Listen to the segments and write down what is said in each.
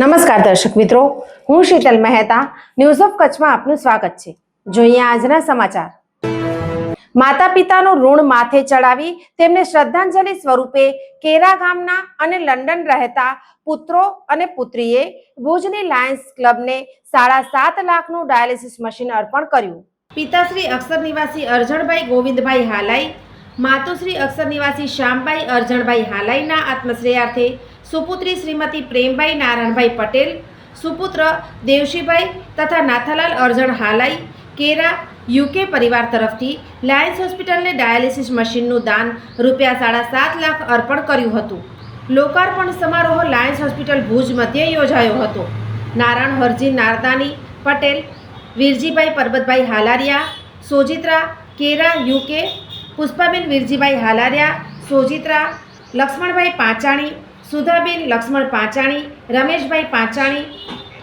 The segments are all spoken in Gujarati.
નમસ્કાર દર્શક મિત્રો, હું શીતલ મહેતા ન્યૂઝ ઓફ કચ્છમાં આપનું સ્વાગત છે. જોઈએ આજના સમાચાર. માતા પિતાનું ઋણ માથે ચડાવી તેમને શ્રદ્ધાંજલિ સ્વરૂપે કેરા ગામના અને લંડન રહેતા પુત્રો અને પુત્રીએ ભુજની લાયન્સ ક્લબને સાડા સાત લાખનું ડાયાલિસિસ મશીન અર્પણ કર્યું. પિતાશ્રી અક્ષર નિવાસી અરજણભાઈ ગોવિંદભાઈ હાલાઈ, માતુશ્રી અક્ષર નિવાસી શ્યામભાઈ અરજણભાઈ હાલાઈના આત્મશ્રેયાર્થે સુપુત્રી શ્રીમતી પ્રેમભાઈ નારાયણભાઈ પટેલ, સુપુત્ર દેવશીભાઈ તથા નાથાલાલ અરજણ હાલાઈ, કેરા, યુકે પરિવાર તરફથી લાયન્સ હોસ્પિટલને ડાયાલિસિસ મશીનનું દાન રૂપિયા સાડા સાત લાખ અર્પણ કર્યું હતું. લોકાર્પણ સમારોહ લાયન્સ હોસ્પિટલ ભુજ મધ્યે યોજાયો હતો. નારાયણ હરજી નારદાની, પટેલ, વીરજીભાઈ પરબતભાઈ હાલારિયા, સોજિત્રા, કેરા, યુકે, પુષ્પાબેન વીરજીભાઈ હાલારિયા, સોજિત્રા, લક્ષ્મણભાઈ પાંચાણી સુધાબેન, લક્ષ્મણ પાંચાણી, રમેશભાઈ પાંચાણી,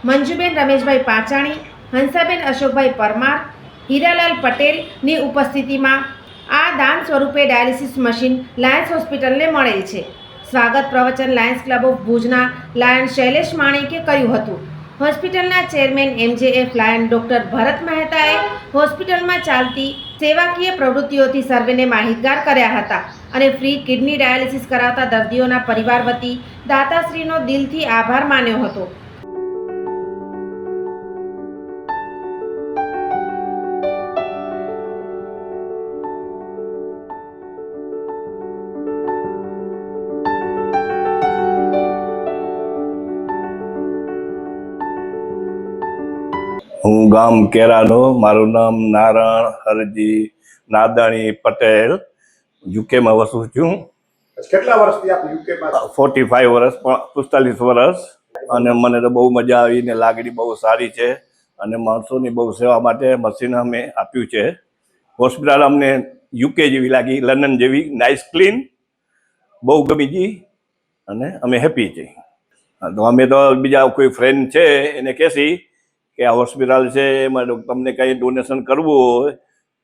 મંજુબેન, રમેશભાઈ પાંચાણી, હંસાબેન, અશોકભાઈ પરમાર, હીરાલાલ પટેલની ઉપસ્થિતિમાં આ દાન સ્વરૂપે ડાયાલિસિસ મશીન લાયન્સ હોસ્પિટલને મળેલ છે. સ્વાગત પ્રવચન લાયન્સ ક્લબ ઓફ ભુજના લાયન શૈલેષ માણેકે કર્યું હતું. હોસ્પિટલના chairman MJF lion doctor Bharat મહેતાએ હોસ્પિટલમાં ચાલતી સેવાકીય પ્રવૃત્તિઓથી સર્વેને માહિતગાર કર્યા હતા. અને ફ્રી કિડની ડાયાલિસિસ કરાવતા દર્દીઓના પરિવાર વતી દાતાશ્રીનો દિલથી આભાર માન્યો હતો. હું ગામ કેરાનો મારું નામ નારાયણ હરજી નાદાણી પટેલ. યુકેમાં વસું છું. કેટલા વર્ષથી આપ યુકેમાં ફોર્ટી ફાઈવ વર્ષ પણ પિસ્તાલીસ વર્ષ. અને મને તો બહુ મજા આવી ને લાગણી બહુ સારી છે. અને માણસોની બહુ સેવા માટે મશીન અમે આપ્યું છે. હોસ્પિટલ અમને યુકે જેવી લાગી લંડન જેવી નાઇસ ક્લીન બહુ ગમી ગઈ. અને અમે હેપી છીએ. તો અમે તો બીજા કોઈ ફ્રેન્ડ છે એને કહેશી કે આ હોસ્પિટલ છે એમાં તમને કંઈ ડોનેશન કરવું હોય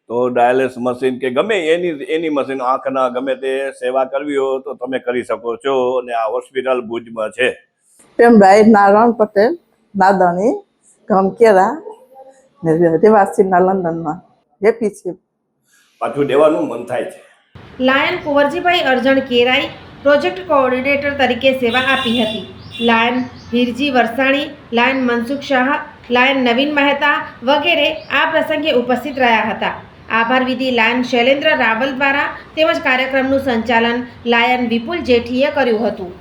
તો ડાયાલિસ મશીન કે ગમે એની એની મશીન આંખના ગમે તે સેવા કરવી હોય તો તમે કરી શકો છો અને આ હોસ્પિટલ ભુજમાં છે. પ્રેમભાઈ નારાયણ પટેલ નાદાણી ગમકેરા રહેવાસીના લંડનમાં. હેપી છે. પાછું દેવાનું મન થાય છે. Lion Kunvarjibhai Arjan Kerai project coordinator તરીકે સેવા આપી હતી. Lion Hirji Varsani lion Mansukh Shah lion Navin Mehta વગેરે આ પ્રસંગે ઉપસ્થિત રહ્યા હતા. આભાર વિધિ લાયન શૈલેન્દ્ર રાવલ દ્વારા તેમજ કાર્યક્રમનું સંચાલન લાયન વિપુલ જેઠીએ કર્યું હતું.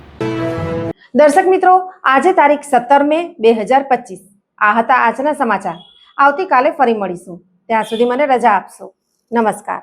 દર્શક મિત્રો, આજે તારીખ સત્તર મે બે હજાર પચીસ. આ હતા આજના સમાચાર. આવતીકાલે ફરી મળીશું. ત્યાં સુધી મને રજા આપશો. નમસ્કાર.